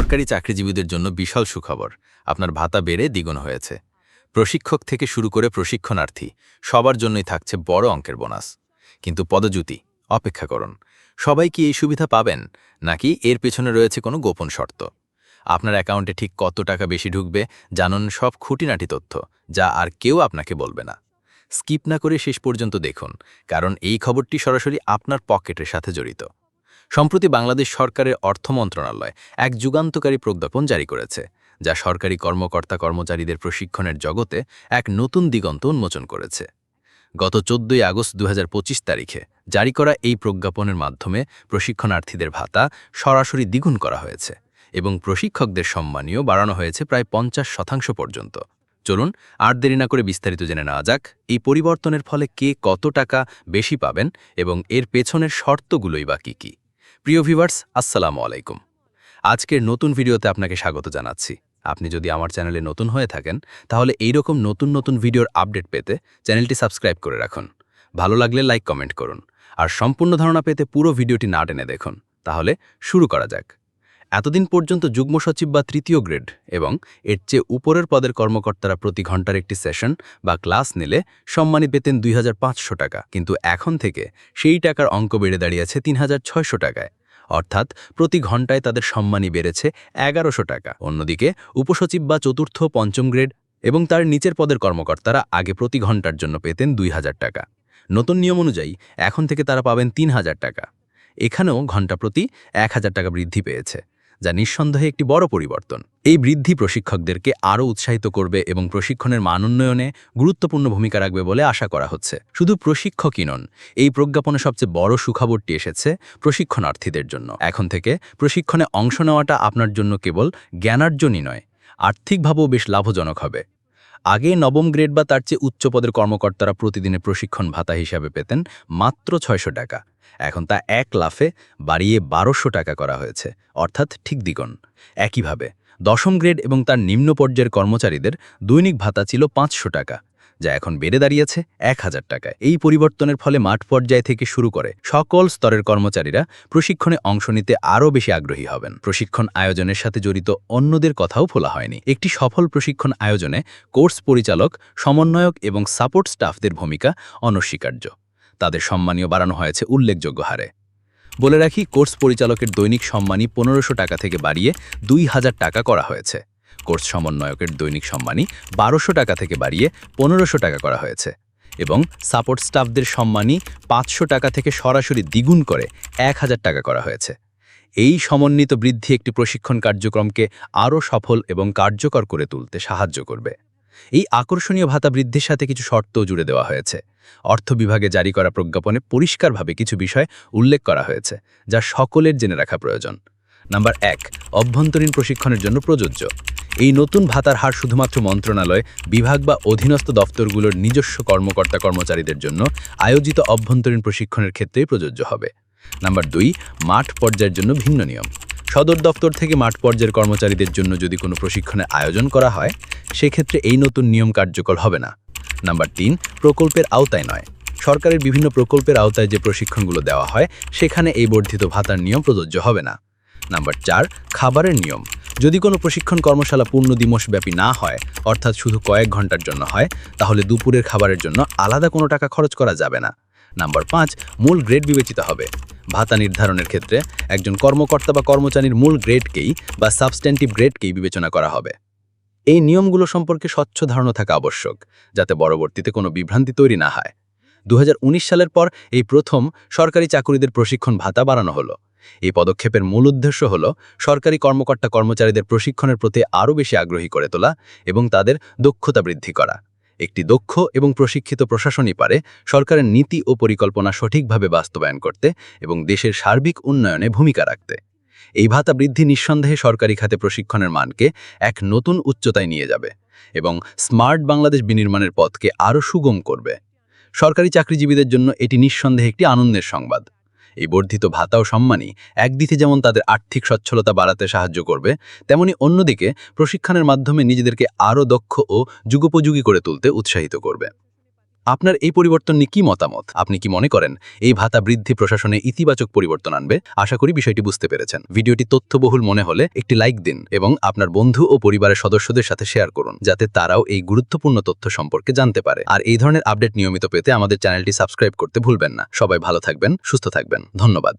সরকারি চাকরিজীবীদের জন্য বিশাল সুখবর। আপনার ভাতা বেড়ে দ্বিগুণ হয়েছে। প্রশিক্ষক থেকে শুরু করে প্রশিক্ষণার্থী, সবার জন্যই থাকছে বড় অঙ্কের বোনাস। কিন্তু পদজ্যুতি অপেক্ষা করুন। সবাই কি এই সুবিধা পাবেন? নাকি এর পেছনে রয়েছে কোনো গোপন শর্ত? আপনার অ্যাকাউন্টে ঠিক কত টাকা বেশি ঢুকবে, জানুন সব খুঁটিনাটি তথ্য, যা আর কেউ আপনাকে বলবে না। স্কিপ না করে শেষ পর্যন্ত দেখুন, কারণ এই খবরটি সরাসরি আপনার পকেটের সাথে জড়িত। সম্প্রতি বাংলাদেশ সরকারের অর্থ মন্ত্রণালয় এক যুগান্তকারী প্রজ্ঞাপন জারি করেছে, যা সরকারি কর্মকর্তা কর্মচারীদের প্রশিক্ষণের জগতে এক নতুন দিগন্ত উন্মোচন করেছে। গত চোদ্দই আগস্ট দু হাজার পঁচিশ তারিখে জারি করা এই প্রজ্ঞাপনের মাধ্যমে প্রশিক্ষণার্থীদের ভাতা সরাসরি দ্বিগুণ করা হয়েছে এবং প্রশিক্ষকদের সম্মানীয় বাড়ানো হয়েছে প্রায় পঞ্চাশ শতাংশ পর্যন্ত। চলুন, আর দেরি না করে বিস্তারিত জেনে নেওয়া যাক, এই পরিবর্তনের ফলে কে কত টাকা বেশি পাবেন এবং এর পেছনের শর্তগুলোই বা কী কী। প্রিয় ভিভার্স আসসালামু আলাইকুম। আজকের নতুন ভিডিওতে আপনাকে স্বাগত জানাচ্ছি। আপনি যদি আমার চ্যানেলে নতুন হয়ে থাকেন, তাহলে এই রকম নতুন নতুন ভিডিওর আপডেট পেতে চ্যানেলটি সাবস্ক্রাইব করে রাখুন। ভালো লাগলে লাইক, কমেন্ট করুন। আর সম্পূর্ণ ধারণা পেতে পুরো ভিডিওটি না টেনে দেখুন। তাহলে শুরু করা যাক। এতদিন পর্যন্ত যুগ্ম সচিব বা তৃতীয় গ্রেড এবং এর চেয়ে উপরের পদের কর্মকর্তারা প্রতি ঘণ্টার একটি সেশন বা ক্লাস নিলে সম্মানী পেতেন দুই হাজার পাঁচশো টাকা। কিন্তু এখন থেকে সেই টাকার অঙ্ক বেড়ে দাঁড়িয়েছে তিন হাজার ছয়শো টাকায়। অর্থাৎ প্রতি ঘন্টায় তাদের সম্মানী বেড়েছে এগারোশো টাকা। অন্যদিকে উপসচিব বা চতুর্থ, পঞ্চম গ্রেড এবং তার নিচের পদের কর্মকর্তারা আগে প্রতি ঘণ্টার জন্য পেতেন দুই হাজার টাকা। নতুন নিয়ম অনুযায়ী এখন থেকে তারা পাবেন তিন হাজার টাকা। এখানেও ঘণ্টা প্রতি এক হাজার টাকা বৃদ্ধি পেয়েছে। যা নিঃসন্দেহে একটি বড় পরিবর্তন। এই বৃদ্ধি প্রশিক্ষকদেরকে আরও উৎসাহিত করবে এবং প্রশিক্ষণের মান উন্নয়নে গুরুত্বপূর্ণ ভূমিকা রাখবে বলে আশা করা হচ্ছে। শুধু প্রশিক্ষকই নন, এই প্রজ্ঞাপনে সবচেয়ে বড় সুখবরটি এসেছে প্রশিক্ষণার্থীদের জন্য। এখন থেকে প্রশিক্ষণে অংশ নেওয়াটা আপনার জন্য কেবল জ্ঞানার্জনই নয়, আর্থিকভাবেও বেশ লাভজনক হবে। আগে নবম গ্রেড বা তার চেয়ে উচ্চ পদের কর্মকর্তারা প্রতিদিনে প্রশিক্ষণ ভাতা হিসাবে পেতেন মাত্র ছয়শো টাকা। এখন তা এক লাফে বাড়িয়ে বারোশো টাকা করা হয়েছে, অর্থাৎ ঠিক দ্বিগুণ। একইভাবে, দশম গ্রেড এবং তার নিম্ন পর্যায়ের কর্মচারীদের দৈনিক ভাতা ছিল পাঁচশো টাকা, যা এখন বেড়ে দাঁড়িয়েছে এক হাজার টাকায়। এই পরিবর্তনের ফলে মাঠ পর্যায় থেকে শুরু করে সকল স্তরের কর্মচারীরা প্রশিক্ষণে অংশ নিতে আরও বেশি আগ্রহী হবেন। প্রশিক্ষণ আয়োজনের সাথে জড়িত অন্যদের কথাও ফোলা হয়নি। একটি সফল প্রশিক্ষণ আয়োজনে কোর্স পরিচালক, সমন্বয়ক এবং সাপোর্ট স্টাফদের ভূমিকা অনস্বীকার্য। তাদের সম্মানীয় বাড়ানো হয়েছে উল্লেখযোগ্য হারে। বলে রাখি, কোর্স পরিচালকের দৈনিক সম্মানী পনেরোশো টাকা থেকে বাড়িয়ে দুই হাজার টাকা করা হয়েছে। কোর্স সমন্বয়কের দৈনিক সম্মানী বারোশো টাকা থেকে বাড়িয়ে পনেরোশো টাকা করা হয়েছে এবং সাপোর্ট স্টাফদের সম্মানী পাঁচশো টাকা থেকে সরাসরি দ্বিগুণ করে এক হাজার টাকা করা হয়েছে। এই সমন্বিত বৃদ্ধি একটি প্রশিক্ষণ কার্যক্রমকে আরও সফল এবং কার্যকর করে তুলতে সাহায্য করবে। এই আকর্ষণীয় ভাতা বৃদ্ধির সাথে কিছু শর্তও জুড়ে দেওয়া হয়েছে। অর্থ বিভাগে জারি করা প্রজ্ঞাপনে পরিষ্কারভাবে কিছু বিষয় উল্লেখ করা হয়েছে, যা সকলের জেনে রাখা প্রয়োজন। নাম্বার এক, অভ্যন্তরীণ প্রশিক্ষণের জন্য প্রযোজ্য। এই নতুন ভাতার হার শুধুমাত্র মন্ত্রণালয়, বিভাগ বা অধীনস্থ দপ্তরগুলোর নিজস্ব কর্মকর্তা কর্মচারীদের জন্য আয়োজিত অভ্যন্তরীণ প্রশিক্ষণের ক্ষেত্রেই প্রযোজ্য হবে। নাম্বার দুই, মাঠ পর্যায়ের জন্য ভিন্ন নিয়ম। সদর দপ্তর থেকে মাঠ পর্যায়ের কর্মচারীদের জন্য যদি কোনো প্রশিক্ষণের আয়োজন করা হয়, সেক্ষেত্রে এই নতুন নিয়ম কার্যকর হবে না। নাম্বার তিন, প্রকল্পের আওতায় নয়। সরকারের বিভিন্ন প্রকল্পের আওতায় যে প্রশিক্ষণগুলো দেওয়া হয়, সেখানে এই বর্ধিত ভাতার নিয়ম প্রযোজ্য হবে না। নাম্বার চার, খাবারের নিয়ম। যদি কোনো প্রশিক্ষণ কর্মশালা পূর্ণ দিবসব্যাপী না হয়, অর্থাৎ শুধু কয়েক ঘণ্টার জন্য হয়, তাহলে দুপুরের খাবারের জন্য আলাদা কোনো টাকা খরচ করা যাবে না। নাম্বার পাঁচ, মূল গ্রেড বিবেচিত হবে। ভাতা নির্ধারণের ক্ষেত্রে একজন কর্মকর্তা বা কর্মচারীর মূল গ্রেডকেই বা সাবস্ট্যান্টিভ গ্রেডকেই বিবেচনা করা হবে। এই নিয়মগুলো সম্পর্কে স্বচ্ছ ধারণা থাকা আবশ্যক, যাতে পরবর্তীতে কোনো বিভ্রান্তি তৈরি না হয়। দু হাজার উনিশ সালের পর এই প্রথম সরকারি চাকুরিদের প্রশিক্ষণ ভাতা বাড়ানো হলো। এই পদক্ষেপের মূল উদ্দেশ্য হল সরকারি কর্মকর্তা কর্মচারীদের প্রশিক্ষণের প্রতি আরও বেশি আগ্রহী করে তোলা এবং তাদের দক্ষতা বৃদ্ধি করা। একটি দক্ষ এবং প্রশিক্ষিত প্রশাসনই পারে সরকারের নীতি ও পরিকল্পনা সঠিকভাবে বাস্তবায়ন করতে এবং দেশের সার্বিক উন্নয়নে ভূমিকা রাখতে। এই ভাতা বৃদ্ধি নিঃসন্দেহে সরকারি খাতে প্রশিক্ষণের মানকে এক নতুন উচ্চতায় নিয়ে যাবে এবং স্মার্ট বাংলাদেশ বিনির্মাণের পথকে আরও সুগম করবে। সরকারি চাকরিজীবীদের জন্য এটি নিঃসন্দেহে একটি আনন্দের সংবাদ। এই বর্ধিত ভাতা ও সম্মানই একদিকে যেমন তাদের আর্থিক সচ্ছলতা বাড়াতে সাহায্য করবে, তেমনি অন্যদিকে প্রশিক্ষণের মাধ্যমে নিজেদেরকে আরও দক্ষ ও যুগোপযোগী করে তুলতে উৎসাহিত করবে। আপনার এই পরিবর্তন নিয়ে কি মতামত? আপনি কি মনে করেন এই ভাতা বৃদ্ধি প্রশাসনে ইতিবাচক পরিবর্তন আনবে? আশা করি বিষয়টি বুঝতে পেরেছেন। ভিডিওটি তথ্যবহুল মনে হলে একটি লাইক দিন এবং আপনার বন্ধু ও পরিবারের সদস্যদের সাথে শেয়ার করুন, যাতে তারাও এই গুরুত্বপূর্ণ তথ্য সম্পর্কে জানতে পারে। আর এই ধরনের আপডেট নিয়মিত পেতে আমাদের চ্যানেলটি সাবস্ক্রাইব করতে ভুলবেন না। সবাই ভালো থাকবেন, সুস্থ থাকবেন। ধন্যবাদ।